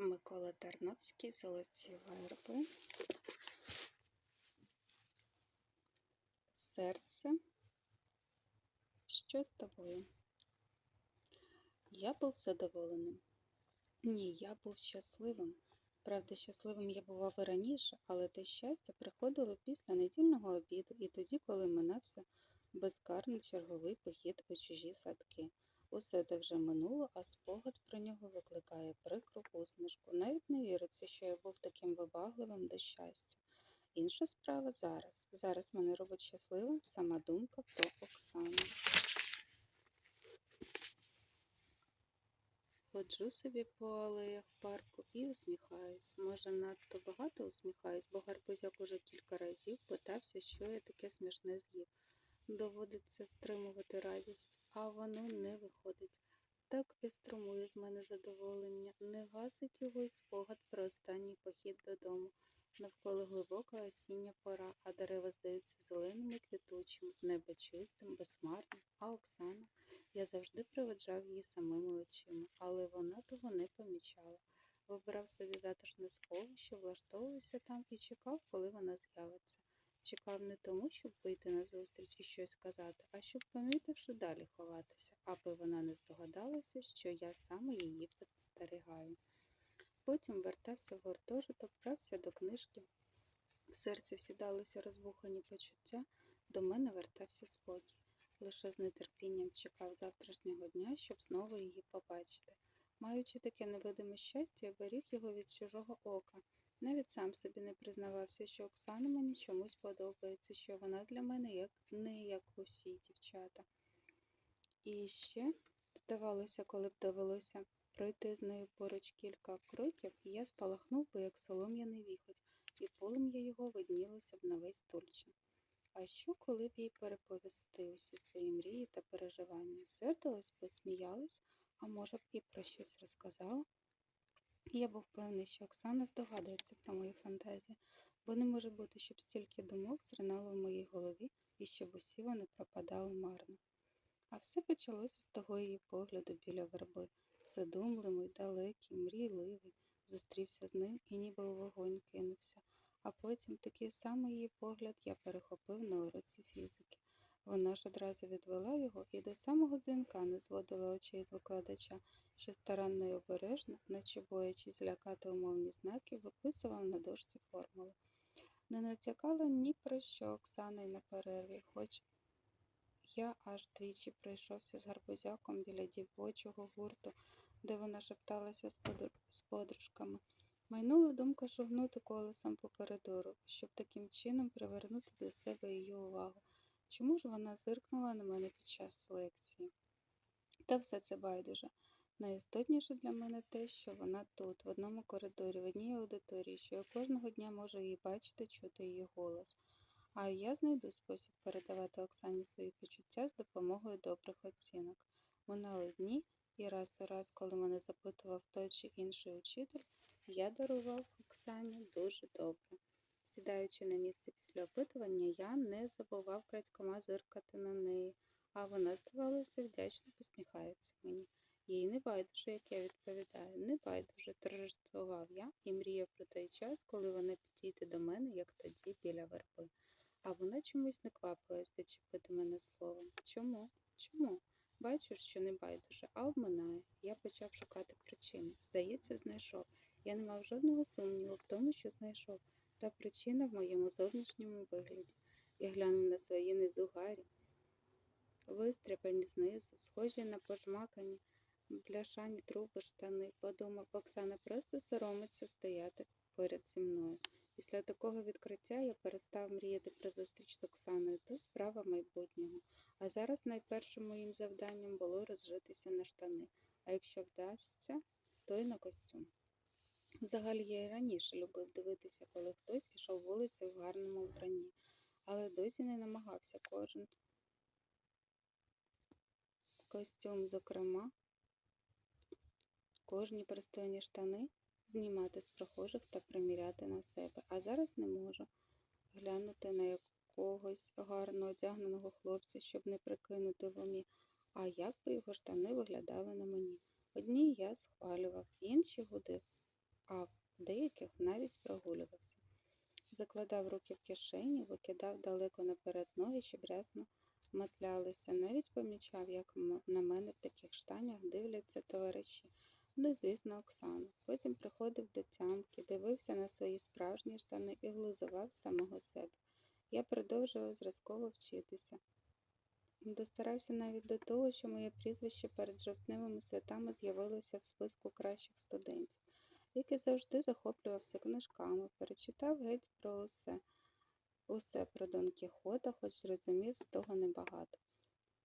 Микола Тарновський, Золоті верби. Серце. Що з тобою? Я був задоволеним. Ні, я був щасливим. Правда, щасливим я бував і раніше, але те щастя приходило після недільного обіду і тоді, коли минався безкарний черговий похід у чужі садки. Усе те вже минуло, а спогад про нього викликає прикру усмішку. Навіть не віриться, що я був таким вибагливим до щастя. Інша справа зараз. Зараз мене робить щасливим сама думка про Оксану. Ходжу собі по алеях парку і усміхаюсь. Може, надто багато усміхаюсь, бо гарбузяк уже кілька разів питався, що я таке смішне з'їв. Доводиться стримувати радість, а воно не виходить. Так і струмує з мене задоволення, не гасить його й спогад про останній похід додому. Навколо глибока осіння пора, а дерева здаються зеленими і квітучими, небо чистим, безхмарним, а Оксана. Я завжди проведжав її самими очима, але вона того не помічала. Вибирав собі затишне сховище, влаштовувався там і чекав, коли вона з'явиться. Чекав не тому, щоб вийти на зустріч і щось сказати, а щоб, помітивши, далі ховатися, аби вона не здогадалася, що я саме її підстерігаю. Потім вертався в гуртожиток, брався до книжки. В серці всідалися розбухані почуття, до мене вертався спокій. Лише з нетерпінням чекав завтрашнього дня, щоб знову її побачити. Маючи таке невидиме щастя, беріг його від чужого ока. Навіть сам собі не признавався, що Оксана мені чомусь подобається, що вона для мене як не як усі дівчата. І ще, здавалося, коли б довелося пройти з нею поруч кілька кроків, я спалахнув би, як солом'яний віхоть, і полум'я його виднілося б на весь тульчин. А що, коли б їй переповісти усі свої мрії та переживання? Сердилась би, сміялась, а може б і про щось розказала? Я був певний, що Оксана здогадується про мої фантазії, бо не може бути, щоб стільки думок зринало в моїй голові і щоб усі вони пропадали марно. А все почалося з того її погляду біля верби, задумливий, далекий, мрійливий, зустрівся з ним і ніби у вогонь кинувся. А потім такий самий її погляд я перехопив на уроці фізики. Вона ж одразу відвела його і до самого дзвінка не зводила очей з викладача, що старанно й обережно, наче боячись злякати умовні знаки, виписував на дошці формули. Не натякала ні про що Оксана й на перерві, хоч я аж двічі пройшовся з гарбузяком біля дівочого гурту, де вона шепталася з, подруг... з подружками. Майнула думка шугнути колесом по коридору, щоб таким чином привернути до себе її увагу. Чому ж вона зиркнула на мене під час лекції? Та все це байдуже. Найістотніше для мене те, що вона тут, в одному коридорі, в одній аудиторії, що я кожного дня можу її бачити, чути її голос. А я знайду спосіб передавати Оксані свої почуття з допомогою добрих оцінок. Минали дні, і раз у раз, коли мене запитував той чи інший учитель, я дарував Оксані дуже добре. Сідаючи на місце після опитування, я не забував крадькома зиркати на неї, а вона, здавалося, вдячно посміхається мені. Їй не байдуже, як я відповідаю, не байдуже, торжествував я і мріяв про той час, коли вона підійде до мене, як тоді, біля верби. А вона чомусь не квапилась зачепити мене словом. Чому? Чому? Бачу, що не байдуже, а обминає. Я почав шукати причини. Здається, знайшов. Я не мав жодного сумніву в тому, що знайшов. Та причина в моєму зовнішньому вигляді. Я глянув на свої низугарі, вистряпані знизу, схожі на пожмакані, бляшані труби штани. Подумав, Оксана просто соромиться стояти поряд зі мною. Після такого відкриття я перестав мріяти про зустріч з Оксаною, то справа майбутнього. А зараз найпершим моїм завданням було розжитися на штани, а якщо вдасться, то й на костюм. Взагалі я і раніше любив дивитися, коли хтось ішов вулицею в гарному вбранні, але досі не намагався кожен костюм, зокрема, кожні пристойні штани знімати з прохожих та приміряти на себе. А зараз не можу глянути на якогось гарно одягненого хлопця, щоб не прикинути в умі, а як би його штани виглядали на мені. Одні я схвалював, інші гудив. Деяких навіть прогулювався. Закладав руки в кишені, викидав далеко наперед ноги, щоб рясно матлялися. Навіть помічав, як на мене в таких штанях дивляться товариші. Ну, звісно, Оксана. Потім приходив до тямки, дивився на свої справжні штани і глузував самого себе. Я продовжував зразково вчитися. Достарався навіть до того, що моє прізвище перед жовтневими святами з'явилося в списку кращих студентів, як завжди захоплювався книжками, перечитав геть про усе, усе про Дон Кіхота, хоч зрозумів з того небагато.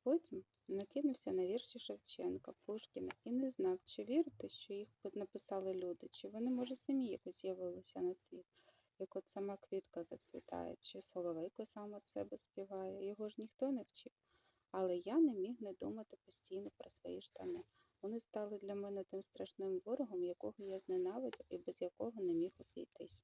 Потім накинувся на вірші Шевченка, Пушкіна і не знав, чи вірити, що їх написали люди, чи вони, може, самі якось з'явилися на світ, як от сама квітка зацвітає, чи соловейко сам от себе співає, його ж ніхто не вчив. Але я не міг не думати постійно про свої штани. Вони стали для мене тим страшним ворогом, якого я зненавидів і без якого не міг обійтись.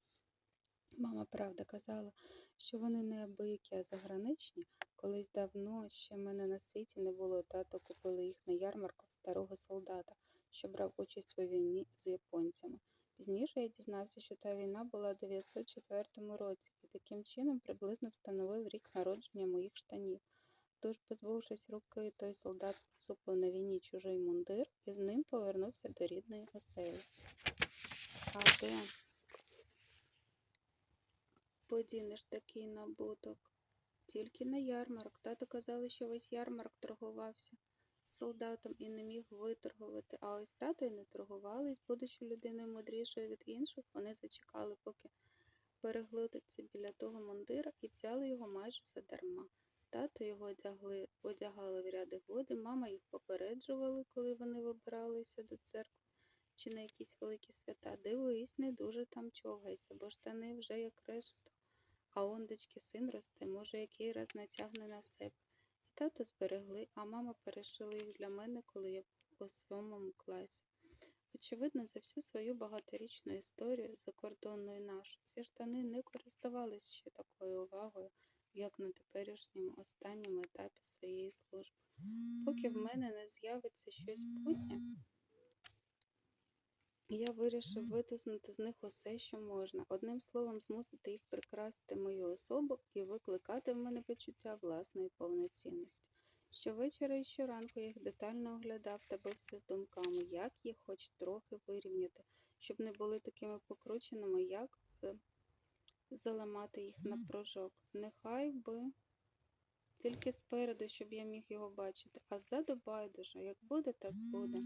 Мама правда казала, що вони не абиякі, а заграничні. Колись давно ще мене на світі не було, тато купили їх на ярмарку старого солдата, що брав участь у війні з японцями. Пізніше я дізнався, що та війна була у 904 році, і таким чином приблизно встановив рік народження моїх штанів. Тож, позбувшись руки, той солдат поцупив на війні чужий мундир і з ним повернувся до рідної оселі. А де подінеш такий набуток? Тільки на ярмарок. Тато казали, що весь ярмарок торгувався з солдатом і не міг виторгувати. А ось тато й не торгували, будучи людиною мудрішою від інших, вони зачекали, поки переглотиться біля того мундира і взяли його майже задарма. Тато його одягли, одягали в ряди годи, мама їх попереджували, коли вони вибиралися до церкви чи на якісь великі свята. Дивись, не дуже там човгайся, бо штани вже як решето. А ондечки син росте, може, який раз натягне на себе. І тато зберегли, а мама перешила їх для мене, коли я у сьомому класі. Очевидно, за всю свою багаторічну історію, закордонну і нашу, ці штани не користувались ще такою увагою, як на теперішньому останньому етапі своєї служби. Поки в мене не з'явиться щось путнє, я вирішив витиснути з них усе, що можна, одним словом, змусити їх прикрасити мою особу і викликати в мене почуття власної повноцінності. Щовечора і щоранку я їх детально оглядав та бився з думками, як їх хоч трохи вирівняти, щоб не були такими покрученими, як е, заламати їх на прожок. Нехай би тільки спереду, щоб я міг його бачити, а ззаду байдуже, як буде, так буде.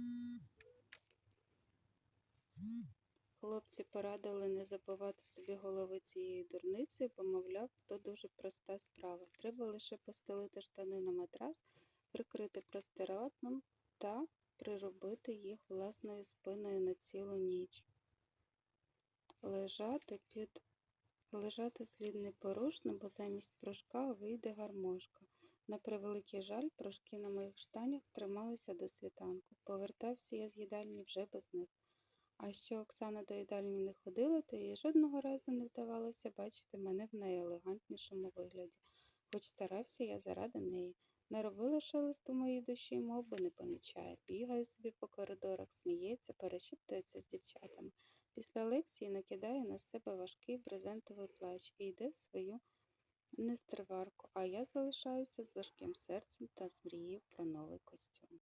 Хлопці порадили не забивати собі голови цією дурницею, бо, мовляв, то дуже проста справа. Треба лише постелити штани на матрас, прикрити простирадлом та приробити їх власною спиною на цілу ніч. Лежати під лежати слід непорушно, бо замість прыжка вийде гармошка. На превеликий жаль, прыжки на моїх штанях трималися до світанку. Повертався я з їдальні вже без них. А що Оксана до їдальні не ходила, то їй жодного разу не вдавалося бачити мене в найелегантнішому вигляді, хоч старався я заради неї. Не робила шелест у моїй душі, мов би не помічає, бігає собі по коридорах, сміється, перешіптується з дівчатами. Після лекції накидає на себе важкий брезентовий плач і йде в свою нестриварку, а я залишаюся з важким серцем та з мрією про новий костюм.